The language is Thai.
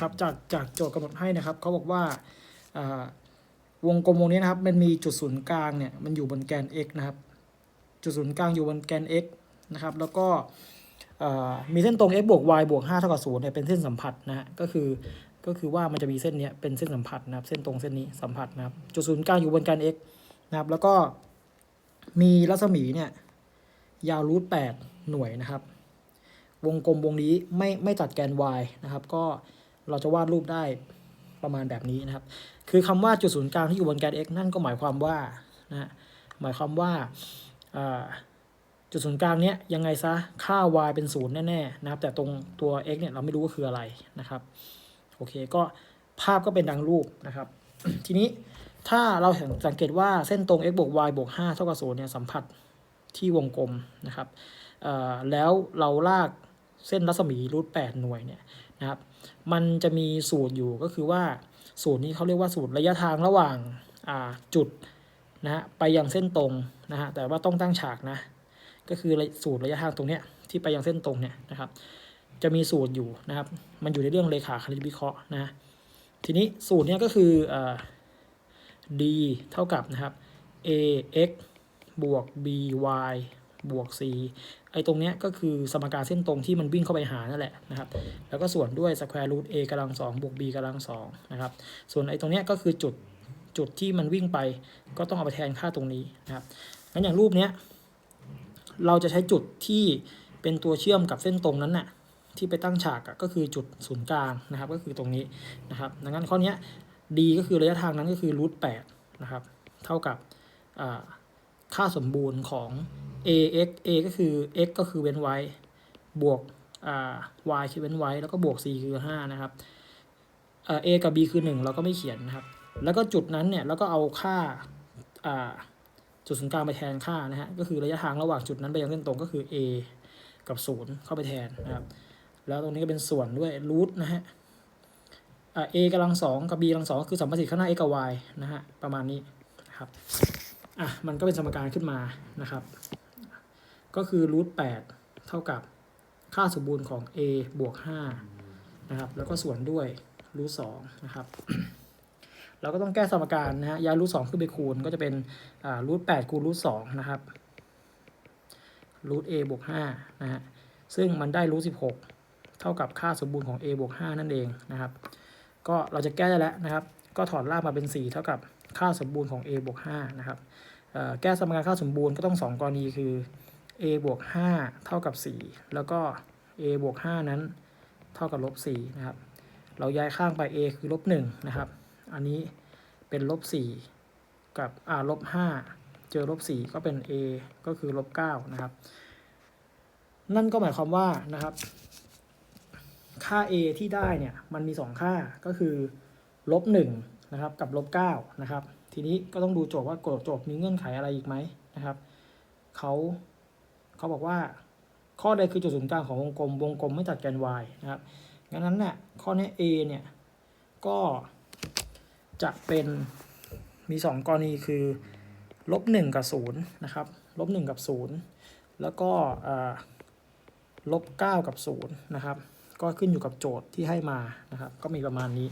ครับจากจากโจทย์กำหนดให้นะครับเขาบอกว่าวงกลมวงนี้นะครับมันมีจุดศูนย์กลางเนี่ยมันอยู่บนแกน x นะครับ จุดศูนย์กลางอยู่บนแกน x นะครับแล้วก็มีเส้นตรง x บวก y บวก5เท่ากับ0เนี่ยเป็นเส้นสัมผัสนะฮะก็คือก็คือว่ามันจะมีเส้นเนี้ยเป็นเส้นสัมผัสนะครับ เส้นตรงเส้นนี้สัมผัสนะครับ จุดศูนย์กลางอยู่บนแกน x นะครับ แล้วก็มีรัศมีเนี่ยยาวรูท8หน่วยนะครับ วงกลมวงนี้ไม่ไม่ตัดแกน y นะครับ ก็ เราจะวาดรูปได้ประมาณแบบนี้นะครับ คือคำว่าจุดศูนย์กลางที่อยู่บนแกน x นั่นก็หมายความว่านะหมายความว่าจุดศูนย์กลางเนี้ยยังไงซะค่า y เป็นศูนย์แน่ๆนะครับ แต่ตรงตัว x เนี่ยเราไม่รู้ว่าคืออะไรนะครับโอเคก็ภาพก็เป็นดังรูปนะครับ ทีนี้ถ้าเราสังเกตว่าเส้นตรง x บวก y บวก5เท่ากับ0เนี่ยสัมผัสที่วงกลมนะครับแล้วเราลากเส้นรัศมีรูท8หน่วยเนี่ย นะครับ มันจะมีสูตรอยู่ก็คือว่าสูตรนี้เขาเรียกว่าสูตรระยะทางระหว่างาจุดนะฮะไปยังเส้นตรงนะฮะแต่ว่าต้องตั้งฉากนะ ก็คือสูตรระยะทางตรงเนี้ยที่ไปยังเส้นตรงเนี่ยนะครับ จะมีสูตรอยู่นะครับ มันอยู่ในเรื่องเลขาคณิตวิเคราะห์นะทีนี้สูตรเนี้ยก็คืออ d เท่ากับนะครับ a x บวก b y บวก c ไอ้ตรงเนี้ยก็คือสมการเส้นตรงที่มันวิ่งเข้าไปหานั่นแหละนะครับ แล้วก็ส่วนด้วย square root a กำลังสองบวก b กำลังสองนะครับ ส่วนไอ้ตรงเนี้ยก็คือจุดจุดที่มันวิ่งไป ก็ต้องเอาไปแทนค่าตรงนี้นะครับงั้นอย่างรูปเนี้ยเราจะใช้จุดที่เป็นตัวเชื่อมกับเส้นตรงนั้นน่ะที่ไปตั้งฉากก็คือจุดศูนย์กลางนะครับ ก็คือตรงนี้นะครับ ดังนั้นข้อนี้ d ก็คือระยะทางนั้นก็คือรูทแปดนะครับ เท่ากับค่าสมบูรณ์ของ a x a ก็คือ x ก็คือเว้นไว้ บวกอ่า y คือเว้นไว้ แล้วก็บวก c คือ 5 นะครับเอ่อ a กับ b คือ 1 เราก็ไม่เขียนนะครับ แล้วก็จุดนั้นเนี่ยเราก็เอาค่าอ่าจุดศูนย์กลางไปแทนค่านะฮะ ก็คือระยะทางระหว่างจุดนั้นไปยังเส้นตรงก็คือ a กับ 0 เข้าไปแทนนะครับ แล้วตรงนี้ก็เป็นส่วนด้วยรูทนะฮะอ่า a กำลังสองกับ b กำลังสองก็คือสัมพัทธ์ข้างหน้า x กับ y นะฮะ ประมาณนี้นะครับ อะ มันก็เป็นสมการขึ้นมานะครับ ก็คือรูทแปดเท่ากับค่าสมบูรณ์ของ a บวกห้านะครับ แล้วก็ส่วนด้วยรูทสองนะครับ เราก็ต้องแก้สมการนะฮะย้ายรูทสองขึ้นไปคูณก็จะเป็นรูทแปดคูณรูทสองนะครับรูท a บวกห้านะฮะ ซึ่งมันได้รูทสิบหกเท่ากับค่าสมบูรณ์ของ a บวกห้านั่นเองนะครับ ก็เราจะแก้ได้แล้วนะครับ ก็ถอดรากมาเป็น 4 เท่ากับค่าสมบูรณ์ของ a บวก5นะครับแก้สมการค่าสมบูรณ์ก็ต้อง 2 กรณีคือ a บวก5เท่ากับ 4 แล้วก็ a บวก5นั้นเท่ากับลบ4นะครับ เราย้ายข้างไป a คือลบ1นะครับ อันนี้เป็นลบ4กับอ่าลบ5เจอลบ4ก็เป็น a ก็คือลบ9นะครับ นั่นก็หมายความว่านะครับ ค่า a ที่ได้เนี่ยมันมี 2 ค่าก็คือลบ1นะครับกับลบ9นะครับ ทีนี้ก็ต้องดูโจทย์ว่าโจทย์มีเงื่อนไขอะไรอีกไหมนะครับเขา เขาบอกว่าข้อใดคือจุดศูนย์กลางของวงกลม วงกลมไม่ตัดแกน y นะครับงั้นนั้นเนี่ยข้อนี้ a เนี่ย ก็จะเป็นมี 2 กรณีคือลบ1กับ0นะครับลบ1กับ 0 แล้วก็ลบ9กับ0นะครับ ก็ขึ้นอยู่กับโจทย์ที่ให้มานะครับ ก็มีประมาณนี้